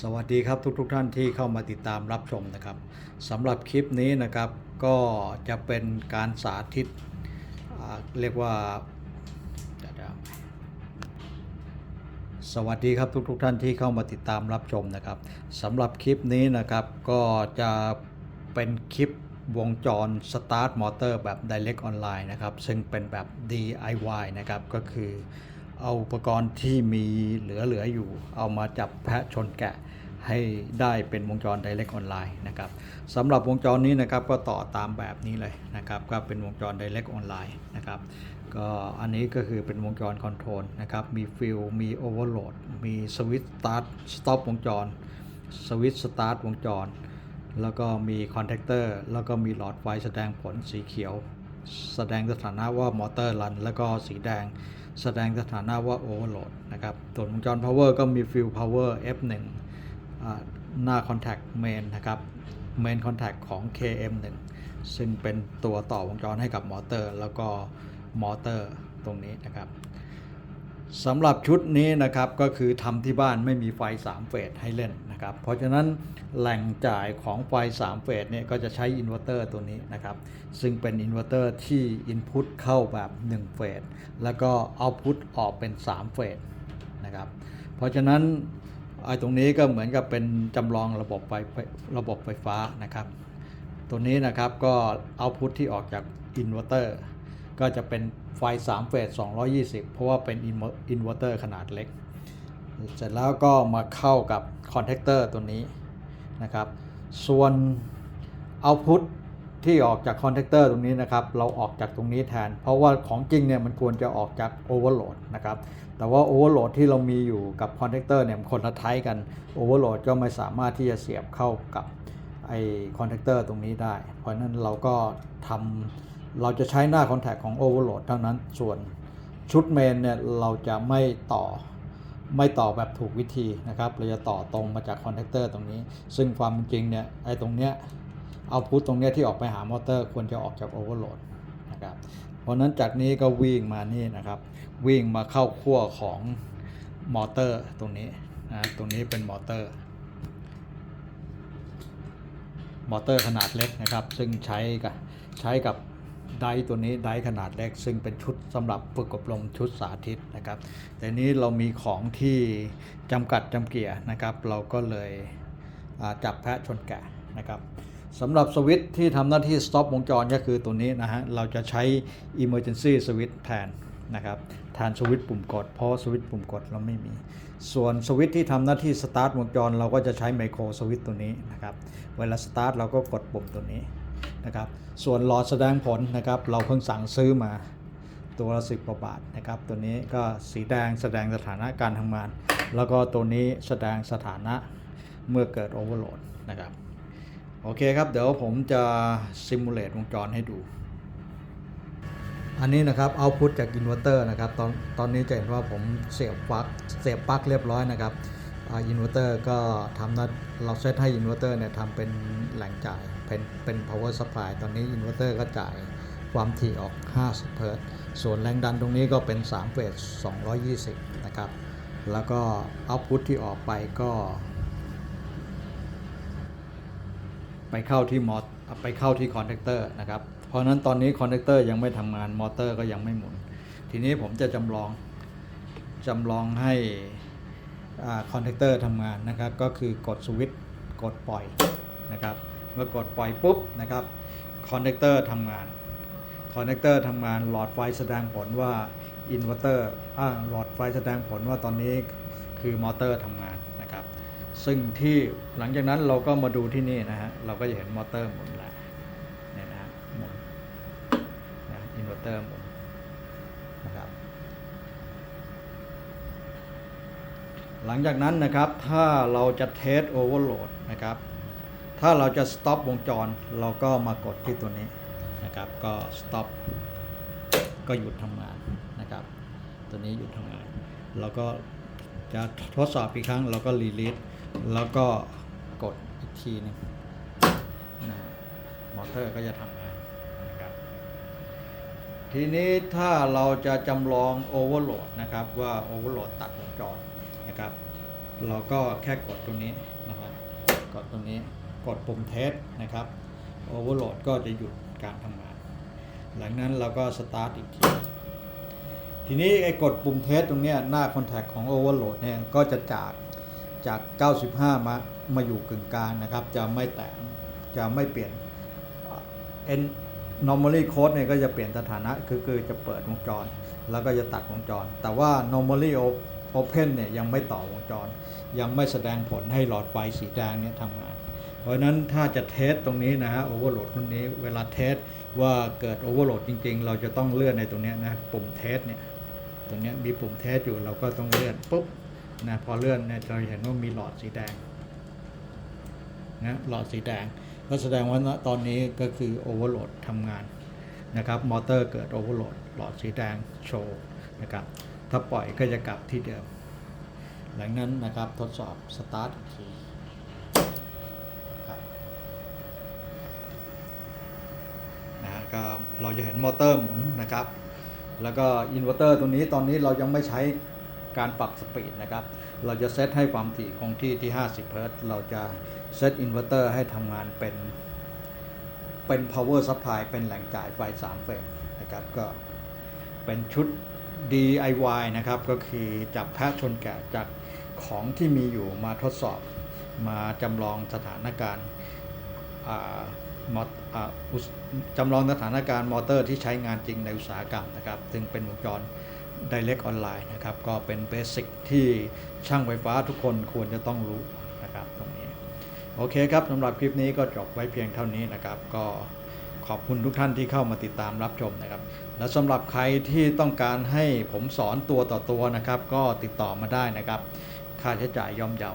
สวัสดีครับทุกๆทท่านที่เข้ามาติดตามรับชมนะครับสำหรับคลิปนี้นะครับก็จะเป็นการสาธิตเรียกว่า สวัสดีครับทุกๆทท่านที่เข้ามาติดตามรับชมนะครับสำหรับคลิปนี้นะครับก็จะเป็นคลิปวงจร Start Motor แบบ Direct Online นะครับซึ่งเป็นแบบ DIY นะครับก็คือ เอาอุปกรณ์ที่มีเหลือ ๆ อยู่ เอามาจับแพะชนแกะให้ได้เป็นวงจร Direct Online นะครับสำหรับวงจรนี้นะครับก็ต่อตามแบบนี้เลยนะครับ ก็เป็นวงจร Direct Online นะครับก็อันนี้ก็คือเป็นวงจรคอนโทรลนะครับมีฟิลมีโอเวอร์โหลดมีสวิตช์สตาร์ทสต็อปวงจรสวิตช์สตาร์ทวงจร แล้วก็มีคอนแทคเตอร์แล้วก็มีหลอดไฟแสดงผลสีเขียว แสดงสถานะว่ามอเตอร์รัน แล้วก็สีแดง แสดงสถานะว่าโอเวอร์โหลดนะครับส่วนวงจร power ก็มีฟิล power F1 อ่าหน้า contact main นะครับ main contact ของ KM1 ซึ่งเป็นตัวต่อวงจรให้กับมอเตอร์ แล้วก็มอเตอร์ตรงนี้นะครับสำหรับชุดนี้นะครับก็คือทำที่บ้านไม่มีไฟ 3 เฟสให้เล่น นะครับ เพราะฉะนั้นแหล่งจ่ายของไฟ 3 เฟสเนี่ยก็จะใช้อินเวอร์เตอร์ตัวนี้นะครับ ซึ่งเป็นอินเวอร์เตอร์ที่อินพุตเข้าแบบ 1 เฟส แล้วก็เอาพุตออกเป็น 3 เฟสนะครับ เพราะฉะนั้นไอ้ตรงนี้ก็เหมือนกับเป็นจำลองระบบไฟระบบไฟฟ้านะครับ ตัวนี้นะครับก็เอาพุทที่ออกจากอินเวอร์เตอร์ก็จะเป็นไฟ 3 เฟส 220 เพราะว่าเป็นอินเวอร์เตอร์ขนาดเล็ก เสร็จแล้วก็มาเข้ากับคอนแทคเตอร์ตัวนี้นะครับ ส่วนเอาพุทที่ออกจากคอนแทคเตอร์ตรงนี้นะครับ เราออกจากตรงนี้แทน เพราะว่าของจริงเนี่ยมันควรจะออกจากโอเวอร์โหลดนะครับ แต่ว่าโอเวอร์โหลดที่เรามีอยู่กับคอนแทคเตอร์เนี่ยคนละไทป์กันโอเวอร์โหลดก็ไม่สามารถที่จะเสียบเข้ากับไอคอนแทคเตอร์ตรงนี้ได้ เพราะนั้นเราก็ทำเราจะใช้หน้าคอนแทคของโอเวอร์โหลดเท่านั้น ส่วนชุดเมนเนี่ยเราจะไม่ต่อ ไม่ต่อแบบถูกวิธีนะครับ เราจะต่อตรงมาจากคอนแทคเตอร์ตรงนี้ ซึ่งความจริงเนี่ยไอ้ตรงเนี้ยเอาพุทตรงเนี้ยที่ออกไปหามอเตอร์ควรจะออกจากโอเวอร์โหลดนะครับเพราะฉะนั้นจากนี้ก็วิ่งมานี่นะครับ วิ่งมาเข้าขั้วของมอเตอร์ตรงนี้นะตรงนี้เป็นมอเตอร์มอเตอร์ขนาดเล็กนะครับ ซึ่งใช้กับใช้กับ ไดตัวนี้ไดขนาดเล็ก ซึ่งเป็นชุดสำหรับฝึกอบรมชุดสาธิตนะครับ แต่นี้เรามีของที่จำกัดจำเกียร์นะครับ เราก็เลยจับแพะชนแกะนะครับสำหรับสวิตช์ที่ทำหน้าที่ stop วงจรก็คือตัวนี้นะฮะ เราจะใช้ emergency switch แทนนะครับแทนสวิตช์ปุ่มกด เพราะสวิตช์ปุ่มกดเราไม่มี ส่วนสวิตช์ที่ทำหน้าที่ start วงจร เราก็จะใช้ไมโครสวิตช์ตัวนี้นะครับ เวลา start เราก็กดปุ่มตัวนี้ นะครับ ส่วนหลอดแสดงผลนะครับ เราเพิ่งสั่งซื้อมาตัวละสิบกว่าบาทนะครับ ตัวนี้ก็สีแดงแสดงสถานะการทำงาน แล้วก็ตัวนี้แสดงสถานะเมื่อเกิดโอเวอร์โหลดนะครับ โอเคครับ เดี๋ยวผมจะซิมูเลตวงจรให้ดู อันนี้นะครับเอาพุทจากอินเวอร์เตอร์นะครับ ตอนตอนนี้จะเห็นว่าผมเสียบปลั๊กเสียบปลั๊กเรียบร้อยนะครับ อินเวอร์เตอร์ก็ทำนะเราเซตให้อินเวอร์เตอร์เนี่ยทำเป็นแหล่งจ่ายเป็นเป็น power supply ตอนนี้อินเวอร์เตอร์ก็จ่ายความถี่ออก50เฮิรตส่วนแรงดันตรงนี้ก็เป็น3เฟส220 นะครับ แล้วก็เอาพุทที่ออกไปก็ ไปเข้าที่มอตไปเข้าที่คอนแทคเตอร์นะครับ เพราะนั้นตอนนี้คอนแทคเตอร์ยังไม่ทำงานมอเตอร์ก็ยังไม่หมุน ทีนี้ผมจะจำลองจำลองให้ คอนแทคเตอร์ทำงานนะครับ ก็คือกดสวิตช์กดปล่อยนะครับ เมื่อกดปล่อยปุ๊บนะครับคอนแทคเตอร์ทำงานคอนแทคเตอร์ทำงานหลอดไฟแสดงผลว่าอินเวอร์เตอร์หลอดไฟแสดงผลว่าตอนนี้คือมอเตอร์ทำงานนะครับ ซึ่งที่หลังจากนั้นเราก็มาดูที่นี่นะฮะเราก็จะเห็นมอเตอร์หมุนแล้วเนี่ยนะฮะหมุนนะอินเวอร์เตอร์หมุนนะครับ หลังจากนั้นนะครับถ้าเราจะเทสโอเวอร์โหลดนะครับถ้าเราจะสต็อปวงจรเราก็มากดที่ตัวนี้นะครับก็สต็อปก็หยุดทำงานนะครับ ตัวนี้หยุดทำงานแล้วก็จะทดสอบอีกครั้งเราก็รีลิสแล้วก็กดอีกทีหนึงนะมอเตอร์ก็จะทำงานนะครับทีนี้ถ้าเราจะจำลองโอเวอร์โหลดนะครับว่าโอเวอร์โหลดตัดวงจร นะครับ เราก็แค่กดตรงนี้นะครับกดตรงนี้กดปุ่มเทสนะครับโอเวอร์โหลดก็จะหยุดการทำงาน หลังนั้นเราก็สตาร์ทอีกที ทีนี้ไอ้กดปุ่มเทสตรงนี้หน้าคอนแทคของโอเวอร์โหลดเนี่ยก็จะจากจาก 95 มามาอยู่กึ่งกลางนะครับ จะไม่แตะจะไม่เปลี่ยน N normally code เนี่ยก็จะเปลี่ยนสถานะคือคือจะเปิดวงจร แล้วก็จะตัดวงจร แต่ว่า normally open เนี่ยยังไม่ต่อวงจร ยังไม่แสดงผลให้หลอดไฟสีแดงเนี่ยทำงาน เพราะนั้นถ้าจะเทสตรงนี้นะฮะ overload ตรงนี้เวลาเทสว่าเกิด overload จริง ๆ เราจะต้องเลื่อนในตรงนี้นะปุ่มเทสเนี่ยตรงนี้มีปุ่มเทสอยู่เราก็ต้องเลื่อนปุ๊บนะพอเลื่อนเนี่ยจะเห็นว่ามีหลอดสีแดงนะหลอดสีแดงก็แสดงว่าตอนนี้ก็คือโอเวอร์โหลดทำงานนะครับมอเตอร์เกิดโอเวอร์โหลดหลอดสีแดงโชว์นะครับ ถ้าปล่อยก็จะกลับที่เดิม หลังนั้นนะครับทดสอบสตาร์ทอีกทีครับนะก็เราจะเห็นมอเตอร์หมุนนะครับ แล้วก็อินเวอร์เตอร์ตัวนี้ตอนนี้เรายังไม่ใช้การปรับสปีดนะครับ เราจะเซตให้ความถี่คงที่ที่ 50เฮิร์ตเราจะเซตอินเวอร์เตอร์ให้ทำงานเป็น เป็น power supply เป็นแหล่งจ่ายไฟ 3 เฟสนะครับ ก็เป็นชุด DIY นะครับก็คือจับแพะชนแกะจากของที่มีอยู่มาทดสอบมาจำลองสถานการณ์จำลองสถานการณ์มอเตอร์ที่ใช้งานจริงในอุตสาหกรรมนะครับ ซึ่งเป็นวงจร Direct Online นะครับ ก็เป็นเบสิกที่ช่างไฟฟ้าทุกคนควรจะต้องรู้นะครับตรงนี้ โอเคครับสำหรับคลิปนี้ก็จบไว้เพียงเท่านี้นะครับก็ ขอบคุณทุกท่านที่เข้ามาติดตามรับชมนะครับ และสำหรับใครที่ต้องการให้ผมสอนตัวต่อตัวนะครับ ก็ติดต่อมาได้นะครับ ค่าใช้จ่ายย่อมเยา